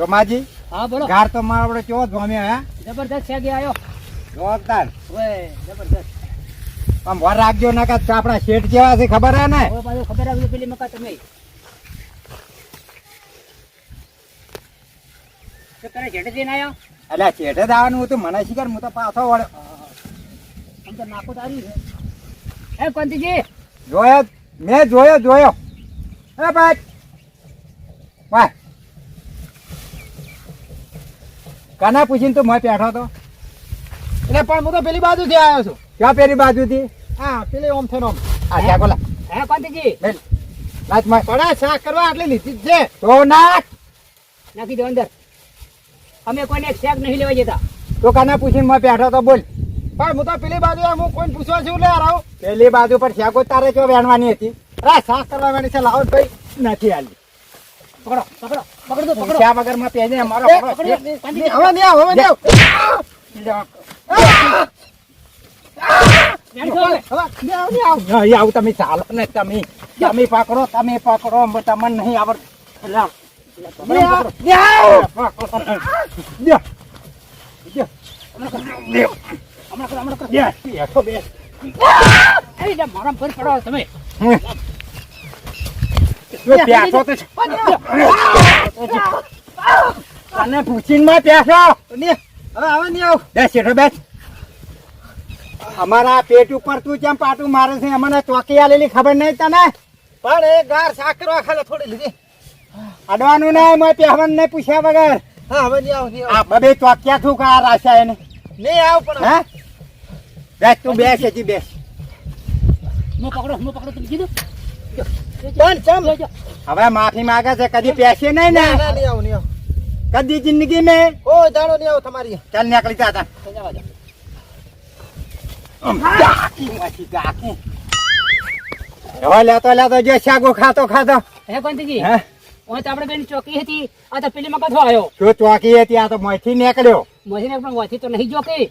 સોમાજી હા બોલો. ગાર તો મારો આપણે કેવો જોમ્યો હા? જબરદસ્ત છે કે આયો જોરદાર. ઓય જબરદસ્ત આમ વર રાખજો ના કા આપણા શેઠ કેવા છે ખબર હે ને? ઓ પાછું ખબર આવી પેલી મકા તમે. તો કરે જેઠે જઈને આયો એટલે શેઠે જ આવવાનું હતું મને શીખર હું તો પાછો વળ્યો. આમ તો નાકો તારી છે. એ કોંતીજી જોયો મેં જોયો જોયો. એ ભાઈ વાહ કના પૂછીને તો મેં બેઠો તો? એટલે પણ હું તો પેલી બાજુથી આવ્યો છું. ક્યાં પેલી બાજુથી? હા પેલી ઓમ ઓમ. આ ત્યાં બોલા. હે કોંતીજી બેન લાચમાં પડા શાક કરવા આટલી લીધી છે. તો નાખ. નાખી દો અંદર. અમે કોઈને એક શેક નહીં લેવા જતા. તો કાના પૂછીને મેં બેઠો તો બોલ. પણ હું તો પેલી બાજુ હું કોઈને પૂછવા છું લે આવો પેલી બાજુ પર શાકો તારે જો વેણવાની હતી? અરે શાક કરવા વાળી છે લાવો ભાઈ. નથી આલી પકડો પકડો પકડો પકડો. શા વગરમાં પહેરીને મારો પકડો. હવે નહીં હવે નહીં આવ. તમે ચાલો ને તમે તમે પકડો તમે પકડો તમને નહીં આવડ તમે. બેઠો તો તને પૂછીને માં બેઠો હવે હવે નહીં આવ. બેસ અમારા પેટ ઉપર તું કેમ પાટું મારે છે અમને ચોકી આલેલી ખબર નહીં તને? પણ એ ગાર કરવા ખાલી થોડી લીધી. અડવાનું ના મેં પહેવાનું નહીં પૂછ્યા વગર. હા હવે નહીં આવ નહીં આવ. આ બબે ચોક્યા છું કા રાશા એને? નહીં આવ પણ હે? બેસ તું બેસ હજી બેસ હું પકડો મો પકડો તમે કીધું? પણ ચમ. હવે માફી માંગે છે કદી પેસે નહીં ને. નહીં આવ નહીં કદી જિંદગી મેં. ઓ દાડો નહીં આવું તમારી. ચાલ નીકળી જા તા તો જવા દો. ડાકી માંથી ડાકી. હવે લેતો લેતો જે શાગો ખાતો ખાતો. હે કોંતીજી હે? ઓય તો આપણે બેન ચોકી હતી આ તો પેલી થો આવ્યો જો ચોકી હતી? આ તો મોંથી નીકળ્યો. મસીને પણ વાથી તો નહીં જોકી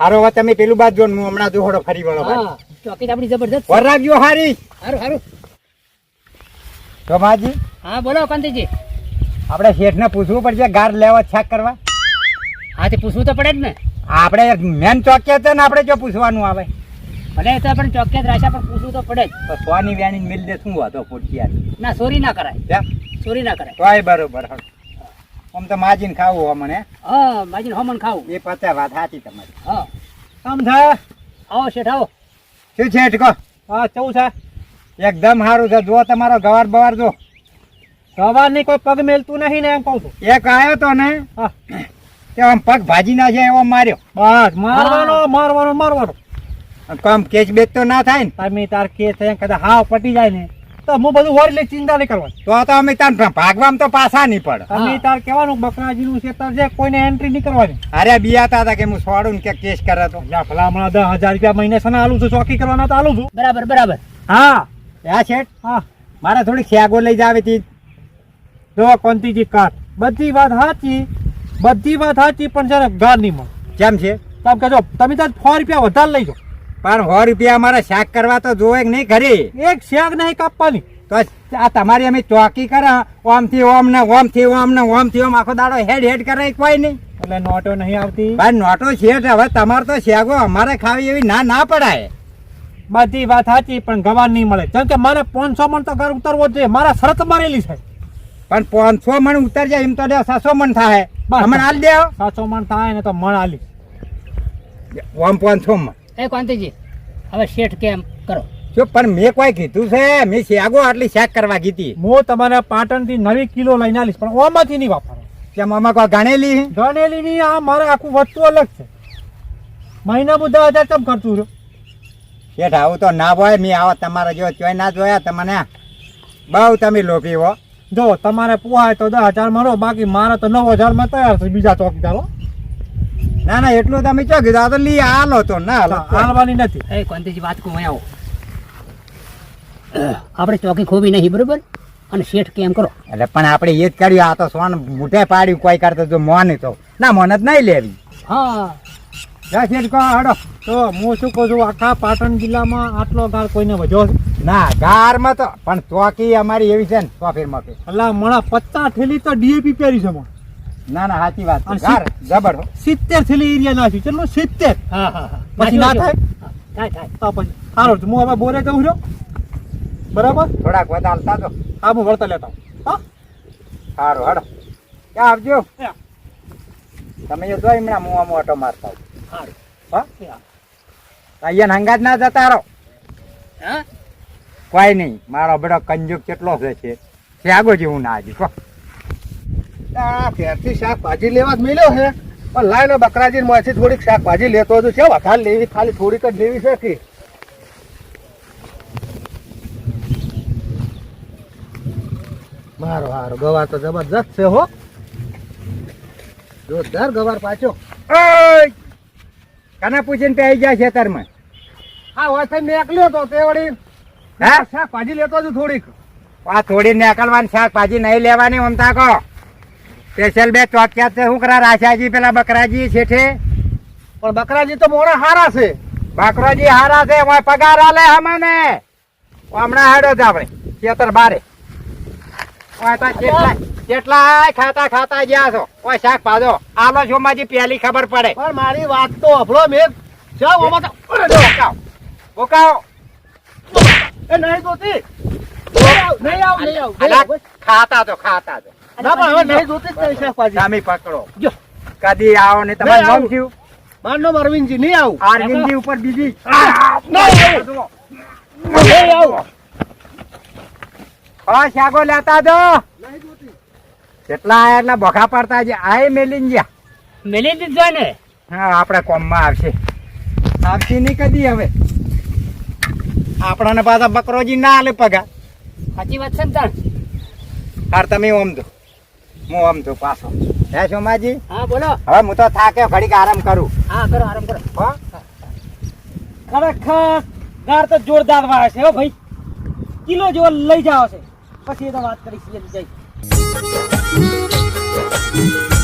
હારો હવે તમે પેલું બાદ જો હું હમણાં દોહડો ફરી વળો. ચોકી તો આપણી જબરદસ્ત વર રાખજો હારી. હારું સારું સોમાજી હા બોલો કાંતિજી. આપણે શેઠને પૂછવું પડશે ગાર લેવા છેક કરવા? હા તે પૂછવું તો પડે જ ને. આપણે મેન ચોક્યા છે ને આપણે જો પૂછવાનું આવે. ભલે તો આપણે ચોક્યાત રાખ્યા પણ પૂછવું તો પડે જ. સોની વ્યાની મિલ દે શું હતો પોટકી ના ચોરી ના કરાય. ચોરી ના કરાય. તોય બરોબર. આમ તો માજીને ખાવું હો મને હા માજીને હોમન ખાવું. એ પચાસ વાત સાચી તમારી. હા. સમજા આવો શેઠ આવો. શું છે કહો હા ચૌ છે. એકદમ સારું છે. જો તમારો ગવાર બવાર જો. સવારની કોઈ પગ મેલતું નહીં ને એમ કહું છું. એક આવ્યો તો ને તે આમ પગ ભાજી ના છે એવો માર્યો. બસ મારવાનો મારવાનો મારવાનો. કમ કેચ બેચ તો ના થાય ને. તમે તાર કેચ થાય કદાચ હાવ પટી જાય ને તો હું બધું વળી લઈ ચિંતા નહીં કરવાની. તો તો અમે તાર ભાગવામાં તો પાછા નહીં પડે. તમે તાર કહેવાનું બકરાજીનું ખેતર છે કોઈને એન્ટ્રી નહીં કરવાની. અરે બિયાતા હતા કે હું છોડું ને કે કેસ કરે તો. ભલા હમણાં દસ હજાર રૂપિયા મહિને સને આલું છું ચોકી કરવાના તો આલું છું. બરાબર બરાબર. હા. હા શેઠ? હા મારે થોડી ખેગો લઈ જાવી હતી. જો કોંતીજી કાટ બધી વાત સાચી બધી વાત સાચી પણ છે ને ગાર નહીં મળે. કેમ છે? તમે કહેજો તમે તો સો રૂપિયા વધારે લઈ જાઓ પણ સો રૂપિયા અમારે શાક કરવા તો જોવે કે નહીં ખરી? એક શાક નહીં કાપવાની. તો આ તમારી અમે ચોકી કરે ઓમથી ઓમ ને ઓમથી ઓમ ને ઓમથી ઓમ આખો દાડો હેડ હેડ કરે કોઈ નહીં. એટલે નોટો નહીં આવતી. ભાઈ નોટો છે હવે તમારે તો શેગો અમારે ખાવી એવી ના ના પડાય. બધી વાત સાચી પણ ગવાન નહીં મળે. જેમ કે મારે પાંચસો મણ તો ઘર ઉતરવો જ જોઈએ. મારા શરત મારેલી છે. પણ પાંચસો મણ ઉતર જાય એમ તો છસો મણ થાય હમણાં હાલ દેવ સાતસો મણ થાય ને તો મણ આલી. ઓમ પાંચસો મણ. એ કાંતિજી હવે શેઠ કેમ કરો? જો પણ મેં કોઈ કીધું છે? મેં શેગો આટલી શાક કરવા કીધી હું તમારે પાટણથી નવી કિલો લઈને આવીશ પણ ઓમાંથી નહીં વાપરો. કેમ આમાં કોઈ ગણેલી ગણેલી નહીં આ મારે આખું વસ્તુ અલગ છે. મહિના બધા હજાર કેમ ખર્ચું છું શેઠ આવું તો ના હોય મેં આવા તમારે જો ચોય ના જોયા તમને બહુ તમે લોભી હો. જો તમારે પોહાય તો દસ હજાર મારો બાકી મારે તો નવ હજારમાં તૈયાર છે બીજા ચોકીદારો ના ના એટલું તમે ચો કીધું. આ તો લઈ હાલો તો ના હાલો. હાલવાની નથી. એ કોંતીજી વાત કહું આવો. આપણે ચોકી ખોબી નહીં બરોબર? અને શેઠ કેમ કરો? એટલે પણ આપણે એ જ કર્યું આ તો સોન મૂઠે પાડ્યું કોઈ કરતો જો મોને તો. ના મોન જ નહીં લેવી. હા. જય શેઠ કહો હડો. તો હું શું કહું છું આખા પાટણ જિલ્લામાં આટલો ગાળ કોઈને વધ્યો? છે ના ગારમાં તો પણ ચોકી અમારી એવી છે ને ચોફીર મફીર એટલે મણા પત્તા થેલી તો ડીએપી પહેરી છે ના ના સાચી વાત છે. ગાર જબર સિત્તેર થેલી એરિયા નાખ્યું ચલો સિત્તેર. હા હા હા. પછી ના થાય. થાય? થાય તો પછી સારું હું હવે બોરે કહું છું. બરાબર? થોડાક વધારે હાલતા તો. હા હું વળતા લેતા. હા? સારું હાડો ક્યાં આવજો. તમે જો હમણાં મું આમ ઓટો મારતા હા સારું હા. અહીંયા હંગાત ના જતા રહો. હા? કોઈ નહીં મારો બેડો કંજુક કેટલો છે છે ત્યાગો જેવું ના હજી કહો આ ઘેરથી શાકભાજી લેવા જ મળ્યો છે. પણ લાય ને બકરાજી માંથી થોડીક શાકભાજી લેતો હતો છે વધારે લેવી? ખાલી થોડીક જ લેવી છે કે? મારો હારો ગવાર તો જબરજસ્ત છે હો. જોરદાર ગવાર પાછો. કને પૂછીને પે આવી જાય ખેતરમાં હા હોય નીકળ્યો તો તે વળી હા? શાકભાજી લેતો હતો થોડીક. આ થોડી નીકળવાની શાકભાજી નહીં લેવાની અમતા કહો સ્પેશિયલ બે ચોક્યા છે શું કરા રાશાજી પેલા બકરાજી છેઠે પણ બકરાજી તો મોડા હારા છે. બકરાજી હારા છે એમાં પગાર આલે અમને હમણાં હેડો છે આપણે ખેતર બારે. કેટલા કેટલાય ખાતા ખાતા ગયા છો ઓય શાક પાજો આલો સોમાજી પહેલી ખબર પડે. પણ મારી વાત તો અભળો મે જાવ ઓમાં. બોકાવો બોકાવો. એ નહીં જોતી. નહીં આવ નહીં આવ ખાતા તો ખાતા તો. ના પણ હવે નહીં જોતી જ નહીં શાકભાજી સામી પકડો. જો. કદી આવો ને તમારું નામ. થયું? મારું નામ અરવિંદજી નહીં આવું. અરવિંદજી ઉપર બીજી. નહીં આવું. હા શાકો લેતા દો. કેટલા આયા એટલા બોખા પડતા છે? આય મેલીન ગયા. મેલી દીધો ને? હા આપણા કોમમાં આવશે. આવશે નહીં કદી હવે. આપણાને પાછા બકરોજી ના આલે પગા. સાચી વાત છે ને તાણ? હાર તમે ઓમ દો હું ઓમ દો પાછો. હે સોમાજી? હા બોલો. હવે હું તો થાક્યો ઘડીક આરામ કરું. હા કરો આરામ કરો. હા? ખરેખર ગાર તો જોરદાર વાળે છે હો ભાઈ. કિલો જેવો લઈ જાવ છે. પછી એ તો વાત કરીશ જઈ thank you